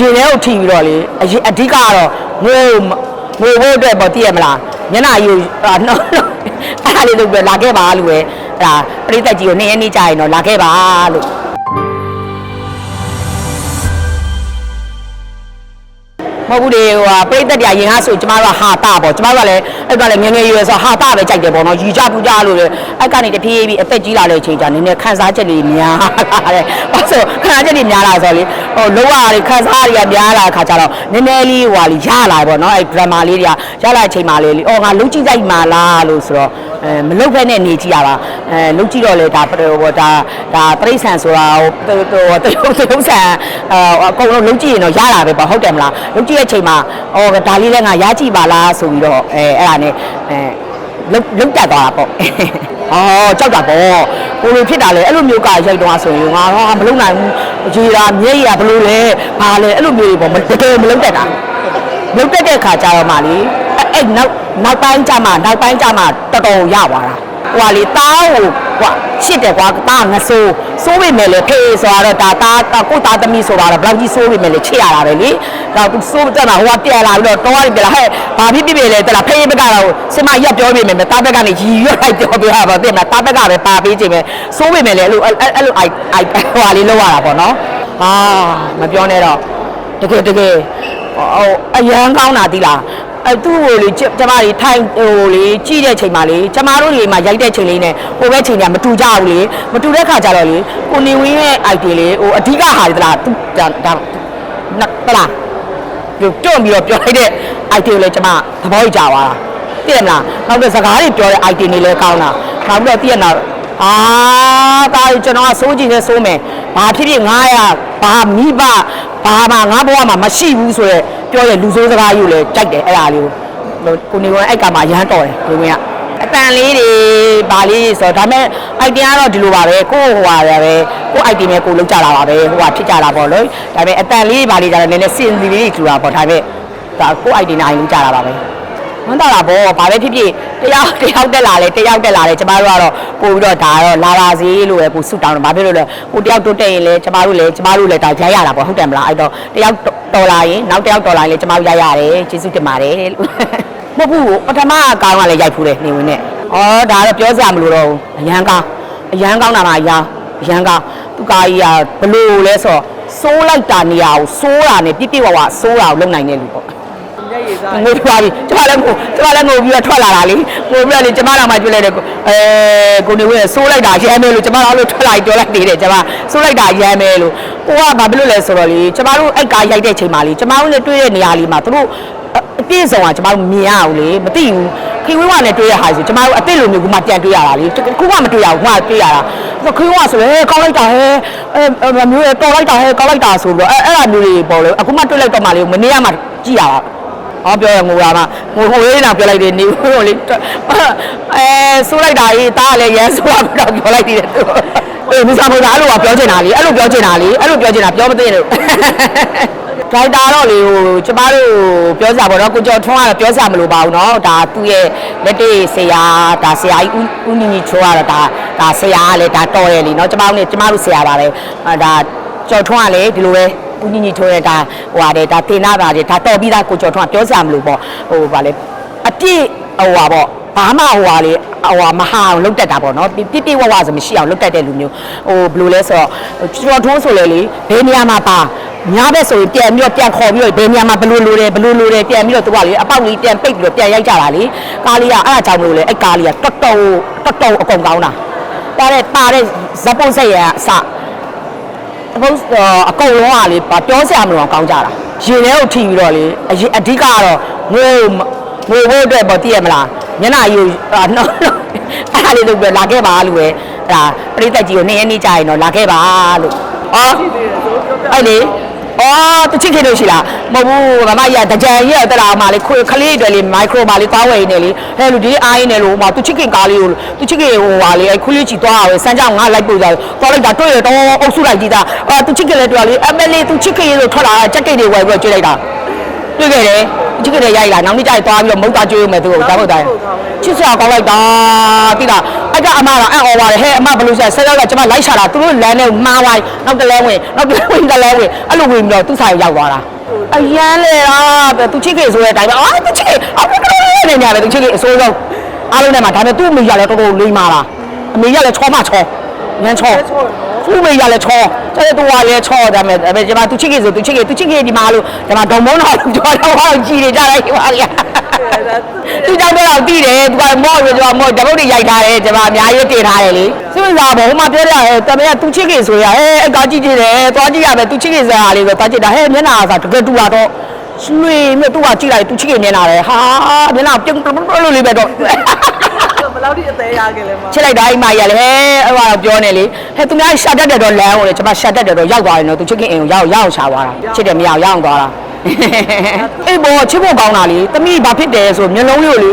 ရင်ထဲကိုထိပြီးတော့လေအရင်အဓိကကတော့ငိုငိုဖို့အတွက်ပေါ့သိရမလားမျက်နှာယူအာနော်အဲ့ဒါလေးလုပ်ပြီးလာခဲ့ပါလို့ပဲအဲ့ဒါပရိသတ်ကြီးကိုနေ့ရက်နေ့ကြာရင်တော့လာခဲ့ပါလို့မဟုတ်ဘူးလေဟိုဟာပြိတ္တတရားရင်ကားဆိုကျမတို့ကဟာတာပေါ့ကျမတို့ကလည်း အဲ့ကလည်းငယ်ငယ်ရွယ်ဆိုဟာတာပဲကြိုက်တယ်ပေါ့နော်ရီကြပူကြလို့လေအဲ့ကနေတဖြည်းဖြည်းအသက်ကြီးလာတဲ့အချိန်ကျနည်းနည်းခန်းစားချက်တွေများလာတယ်ဘာလို့ခန်းစားချက်တွေများလာဆိုလေဟိုလောကတွေခန်းစားတွေကများလာခါကျတော့နည်းနည်းလေးဟိုဟာလေးရလာပေါ့နော်အဲ့ဒရမာလေးတွေကရလာတဲ့အချိန်မှလေအော်ငါလုံးကြည့်ကြိုက်မှာလားလို့ဆိုတော့အဲမလုတ်ဖက်နဲ့နေကြည့်ရတာအဲလုံးကြည့်တော့လေဒါဟိုဒါဒါပြိဿံဆိုတာဟိုဟိုတရုတ်တရုတ်ဆန်အအကုန်လုံးလုံးကြည့်ရင်တော့ရလာပဲပေါ့ဟုတ်တယ်မလားလုံးကြည့်တဲ့အချိန်မှာအော်ဒါလေးလည်းငါရကြည့်ပါလားဆိုပြီးတော့အဲအဲ့ဒါနဲ့အဲလုံးလုံးတက်သွားတာပေါ့အော်ကြောက်တာပေါ့ကိုလိုဖြစ်တာလေအဲ့လိုမျိုးကရိုက်တော့ဆိုရင်ငါဟာမလုံနိုင်ဘူးရေရာမျက်ရည်ဘလို့လဲဘာလဲအဲ့လိုမျိုးတွေပေါ့မတကယ်မလုံတက်တာလုတ်တက်တဲ့ခါကျတော့မှလေအဲ့အဲ့နောက်နောက်ပိုင်းကျမှနောက်ပိုင်းကျမှတော်တော်ရသွားတာဟွာလေတားကို ကွာရှစ်တယ်ကွာတားငဆိုးစိုးပေမဲ့လေဖေးဆိုတော့ဒါတားကိုသားသမီးဆိုတော့ဘယ်လောက်ကြီးစိုးပေမဲ့လေချစ်ရတာပဲလေဒါသူစိုးတက်မှာဟိုကပြန်လာပြီးတော့တောရီပြန်လာဟဲ့ဘာဖြစ်ဖြစ်လေတက်လာဖေးဘက်ကတော့စမရက်ပြောပေမဲ့တားဘက်ကနေရီရွတ်လိုက်ပြောပြရပါတဲ့မှာတားဘက်ကပဲပါပေးခြင်းပဲစိုးပေမဲ့လေအဲ့လိုအဲ့လိုအိုက်အိုက်ဟွာလေးလောက်ရတာပေါ့နော်ဟာမပြောနဲ့တော့တကယ်တကယ်ဟိုအရန်ကောင်းတာဒီလား အဲသူ့ကိုလေကျကျမတွေထိုင်ဟိုလေကြည့်တဲ့ချိန်မှာလေကျမတို့တွေမှာရိုက်တဲ့ချိန်လေးနဲ့ဟိုဘက်ချိန်ကမတူကြဘူးလေမတူတဲ့ခါကျတော့လေကိုနေဝင်းရဲ့ idea လေဟိုအဓိကဟာဒီလားသူဒါဒါနတ်တလားပြုတ်တွန့်ပြီးတော့ပြောလိုက်တဲ့ idea လေကျမသဘောကျသွားတာသိရမလားနောက်တဲ့စကားတွေပြောတဲ့ idea တွေလည်းကောင်းတာနောက်ပြီးတော့သိရနာအာတာကျွန်တော်ကစိုးကြည့်နေစိုးမယ်ဘာဖြစ်ဖြစ်900ဘာမိဘဘာမှငါဘဝမှာမရှိဘူးဆိုတော့ ပြောတဲ့လူဆိုးစကားယူလဲကြိုက်တယ်အဲ့ဒါလေးကိုကိုနေဝင်အဲ့ကမှာရမ်းတော်တယ်ကိုဝင်ကအတန်လေးတွေဘာလေးဆိုတော့ဒါမဲ့ idea ကတော့ဒီလိုပါပဲကိုဟိုဟာပဲကို idea နဲ့ကိုလောက်ကြတာပါပဲဟိုဟာဖြစ်ကြတာပေါ့လို့ဒါပေမဲ့အတန်လေးဘာလေးကြတော့နည်းနည်းစင်စီလေးတွေထူတာပေါ့ဒါပေမဲ့ဒါကို idea နဲ့အိုင်လောက်ကြတာပါပဲဝမ်းသာတာပေါ့ဘာပဲဖြစ်ဖြစ်တယောက်တယောက်တက်လာလေတယောက်တက်လာလေကျမတို့ကတော့ပို့ပြီးတော့ဒါကတော့လာပါစေလို့ပဲကိုဆုတောင်းတယ်ဘာဖြစ်လို့လဲကိုတယောက်တိုးတက်ရင်လေကျမတို့လည်းကျမတို့လည်းဒါရိုက်ရတာပေါ့ဟုတ်တယ်မလားအဲ့တော့တယောက် တော်လာရင်နောက်တယောက်တော်လာရင်လေကျမတို့ရိုက်ရတယ်ကျေးဇူးတင်ပါတယ်လို့မဟုတ်ဘူးပထမအကောင်ကလည်းရိုက်ဖူးတယ်နေဝင်နဲ့ဩဒါတော့ပြောစရာမလိုတော့ဘူးအရန်ကောင်းအရန်ကောင်းတာမှအရာအရန်ကောင်းသူကာကြီးကဘလို့လဲဆိုတော့စိုးလိုက်တာနေရာကိုစိုးတာနဲ့ပြည့်ပြည့်ဝဝစိုးတာကိုလုံနိုင်တဲ့လူပေါ့ငိုထွားပြီကျမလည်းငိုကျမလည်းငိုပြီးတော့ထွက်လာတာလေငိုပြီးတော့လေကျမလာမှတွေ့လိုက်တယ်အဲကိုနေဝဲဆိုးလိုက်တာရမ်းမဲလို့ကျမတို့လို့ထွက်လာပြီးပြောလိုက်သေးတယ်ကျမဆိုးလိုက်တာရမ်းမဲလို့ ကိုကဘာဖြစ်လို့လဲဆိုတော့လေကျမတို့အိုက်ကားရိုက်တဲ့ချိန်မှာလေကျမတို့နဲ့တွေ့တဲ့နေရာလေးမှာသူတို့အပြည့်စုံကကျမတို့မြင်ရအောင်လေမသိဘူးခင်ဝင်းဝနဲ့တွေ့ရဟာဆိုကျမတို့အစ်စ်လိုမျိုးကမှပြန်တွေ့ရတာလေခုမှမတွေ့ရဘူးခုမှတွေ့ရတာဆိုခင်ဝင်းဝဆိုဟဲကောင်းလိုက်တာဟဲအဲမျိုးရတော်လိုက်တာဟဲကောင်းလိုက်တာဆိုပြီးတော့အဲအဲ့လိုမျိုးတွေပေါ်လေအခုမှတွေ့လိုက်တော့မှလေမနေ့ကမှကြည့်ရတာဟောပြောရငိုတာမှငိုဟိုလေးတော့ပြောလိုက်တယ်နေဟိုလေးအဲဆိုးလိုက်တာကြီးတားလည်းရဲဆိုးတော့ပြောလိုက်သေးတယ်သူ အေးမစားမစားအဲ့လိုကပြောချင်တာလေအဲ့လိုပြောချင်တာလေအဲ့လိုပြောချင်တာပြောမသိရလို့ဒါတာတော့လေဟိုကျမတို့ပြောစရာပေါ့နော်ကိုကျော်ထွန်းကတော့ပြောစရာမလိုပါဘူးနော်ဒါသူ့ရဲ့လက်တွေ့ဆရာဒါဆရာကြီးဦးနီနီချိုးကတော့ဒါဒါဆရာကလည်းဒါတော်တယ်လीနော်ကျမတို့နဲ့ကျမတို့ဆရာပါပဲဒါကျော်ထွန်းကလည်းဒီလိုပဲဦးညီညီထိုးတဲ့ဒါဟိုဟာတဲ့ဒါတင်နာတာတွေဒါတော်ပြီးသားကိုကျော်ထွန်းကပြောစရာမလိုပေါ့ဟိုဗာလဲအပြည့်ဟိုဟာပေါ့ ဘာမှဟိုဟာလေဟိုဟာမဟာအောင်လုတ်တက်တာပေါ့နော်ပြပြဝဝဆိုမရှိအောင်လုတ်တက်တဲ့လူမျိုးဟိုဘယ်လိုလဲဆိုတော့ကျော်ထွန်းဆိုလေလေဘယ်နေရာမှာပါညာဘက်ဆိုရင်ပြန်ပြီးတော့ပြန်ခေါ်ပြီးတော့ဘယ်နေရာမှာဘယ်လိုလိုတယ်ဘယ်လိုလိုတယ်ပြန်ပြီးတော့သူကလေအပေါက်လေးပြန်ပိတ်ပြီးတော့ပြန်ရိုက်ကြတာလေကားလေးကအဲ့ဒါကြောင့်မလို့လေအဲ့ကားလေးကတော်တော်တော်တော်အကုန်ကောင်းတာပါတဲ့ပါတဲ့ဇက်ပုတ်ဆက်ရအစဘုတ်အကုန်လုံးကလေပြောစရာမလိုအောင်ကောင်းကြတာရင်ထဲကိုထိပြီးတော့လေအရင်အဓိကကတော့ငို ငိုဖို့အတွက်ပေါ့သိရမလားမျက်နှာယူအာနော်အဲ့ဒါလေးလုပ်ပြီးလာခဲ့ပါလို့ပဲအဲ့ဒါပရိသတ်ကြီးကိုနေ့ရက်နေ့ကြာရင်တော့လာခဲ့ပါလို့အော်အဲ့လေအော်တချစ်ခင်လို့ရှိလားမဟုတ်ဘူးမမကြီးကတကြံကြီးရတက်လာမှလေခွေခလေးတွေလေမိုက်ခရိုပါလေးသွားဝယ်နေလေဟဲ့လူဒီအိုင်းနေလို့ဟိုမှာသူချစ်ခင်ကားလေးကိုသူချစ်ခင်ဟိုဟာလေအဲ့ခွေလေးချီသွားရယ်စမ်းကြောင်ငါလိုက်ပို့ကြတယ်သွားလိုက်တာတွေ့ရတော့အုပ်စုလိုက်ကြည့်တာအာသူချစ်ခင်လေတွေ့လေအမလေးသူချစ်ခင်ရေလို့ထွက်လာတာကြက်ကိတ်တွေဝယ်ပြီးတော့ကျွေးလိုက်တာဟ တွေ့ခဲ့တယ်ချစ်ခဲ့တယ်ရိုက်လာနောက်နေ့ကျရင်သွားပြီးတော့မုတ်သားကျွေးဦးမယ်သူကိုဒါဟုတ်တိုင်းချစ်စရာကောင်းလိုက်တာတိလားအဲ့ကအမကအံ့ဩပါတယ်ဟဲ့အမဘယ်လိုဆက်ဆက်ရောက်ကကျွန်မလိုက်ရှာတာသူတို့လမ်းနဲ့မှားသွားနောက်တစ်လဲဝင်နောက်တစ်လဲဝင်တစ်လဲဝင်အဲ့လိုဝင်ပြီးတော့သူ့ဆိုင်ရောက်သွားတာအရန်လေလားသူချစ်ခဲ့ဆိုတဲ့အတိုင်းပဲအာသူချစ်ခဲ့အော်ကလေးနေနေတယ်သူချစ်ခဲ့အစိုးဆုံးအားလုံးနဲ့မှာဒါပေမဲ့သူ့အမေရလည်းတော်တော်လေးမာလားအမေရလည်းချောမချော ညံချောသူ့မေရလဲချောကျတဲ့တူကလည်းချောဒါမဲ့ဒါမဲ့ကျွန်မသူချစ်ခဲ့ဆိုသူချစ်ခဲ့သူချစ်ခဲ့ဒီမှာလို့ကျွန်မဒေါံမုန်းတော့ကျွန်တော်တော့ကြည်နေကြလိုက်ပါဗျာသူကြောင့်တော့တည်တယ်သူကမော့ပြီးကျွန်တော်မော့ဓာတ်ပုတ်တွေရိုက်ထားတယ်ကျွန်မအများကြီးတင်ထားတယ်လေစိတ်ဝင်စားပါဟိုမှာပြောရဟဲ့တမန်ကသူချစ်ခဲ့ဆိုရဟဲ့အကားကြည့်ကြည့်တယ်သွားကြည့်ရမယ်သူချစ်ခဲ့ဆိုတာလေးပဲသွားကြည့်တာဟဲ့မျက်နှာကတကယ်တူတာတော့ရွှေမြတ်သူကကြည့်လိုက်သူချစ်ခဲ့မျက်နှာတယ်ဟာမျက်နှာပြုံးပြုံးလို့လေးပဲတော့ ဘယ်လောက်ထိအသေးရခဲ့လဲမချစ်လိုက်တာအိမ်မကြီးကလည်းဟဲအဲ့ဒါပြောနေလေဟဲသူများရှာတတ်တယ်တော့လမ်းကိုလေကျွန်မရှာတတ်တယ်တော့ရောက်သွားတယ်နော်သူချစ်ခင်အိမ်ကိုရောက်ရောက်ရှာသွားတာချစ်တယ်မရအောင်ရောက်အောင်သွားတာအေးဘောချစ်ဖို့ကောင်းတာလေတမိဘာဖြစ်တယ်ဆိုမျိုးလုံးလေးကိုလေ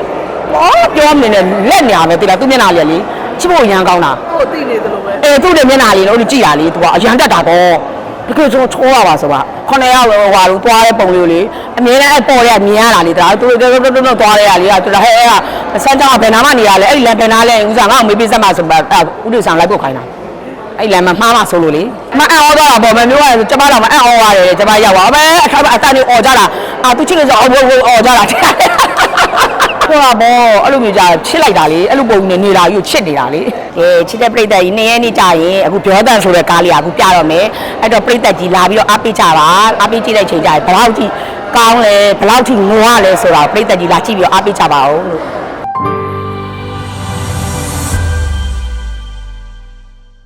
အော်ပြောမနေနဲ့လက်နေရမယ်တိလားသူမျက်နှာလေးလေချစ်ဖို့ရမ်းကောင်းတာကိုသိနေသလိုပဲအေးသူ့တဲ့မျက်နှာလေးလို့ကြည့်တာလေသူကအရန်တတ်တာပေါ့တကယ်ကျွန်တော်ချောရပါဆိုပါ ခொနှစ်ယောက်ဟိုဟာလို့သွားတဲ့ပုံလေးကိုလေအမြဲတမ်းအပေါ်ရမြင်ရတာလေဒါသူတို့တို့တို့တို့သွားရတာလေသူကဟဲ့အဲ့ကစမ်းကြောင်ဘယ်နာမှနေရလဲအဲ့ဒီလမ်းဘယ်နာလဲဦးစားငါ့ကိုမေးပေးစမ်းပါဆိုပါအဲ့ဦးတွေဆောင်လိုက်ဖို့ခိုင်းတာအဲ့လမ်းမှာမှားမှဆိုလို့လေမအံ့ဩတော့တာပေါ့မမျိုးကကျမတော့မအံ့ဩရတယ်ကျမရောက်ပါပဲအခါအတန်ကြီးអော်ကြတာအာသူချစ်လို့ဆိုအော်ဝေါ်ကြတာ ဟိုကဘောအဲ့လိုမျိုးကြာချစ်လိုက်တာလေအဲ့လိုပုံနဲ့နေတာကြီးကိုချစ်နေတာလေကဲချစ်တဲ့ပြိတ္တကြီးနေ့ရက်နေ့ကြာရင်အခုပြောတန်ဆိုတဲ့ကားလေးကအခုပြတော့မယ်အဲ့တော့ပြိတ္တကြီးလာပြီးတော့အားပေးကြပါအားပေးကြည့်တဲ့ချိန်ကြာရင်ဘယ်လောက်ထိကောင်းလဲဘယ်လောက်ထိငိုရလဲဆိုတော့ပြိတ္တကြီးလာကြည့်ပြီးတော့အားပေးကြပါဦးလို့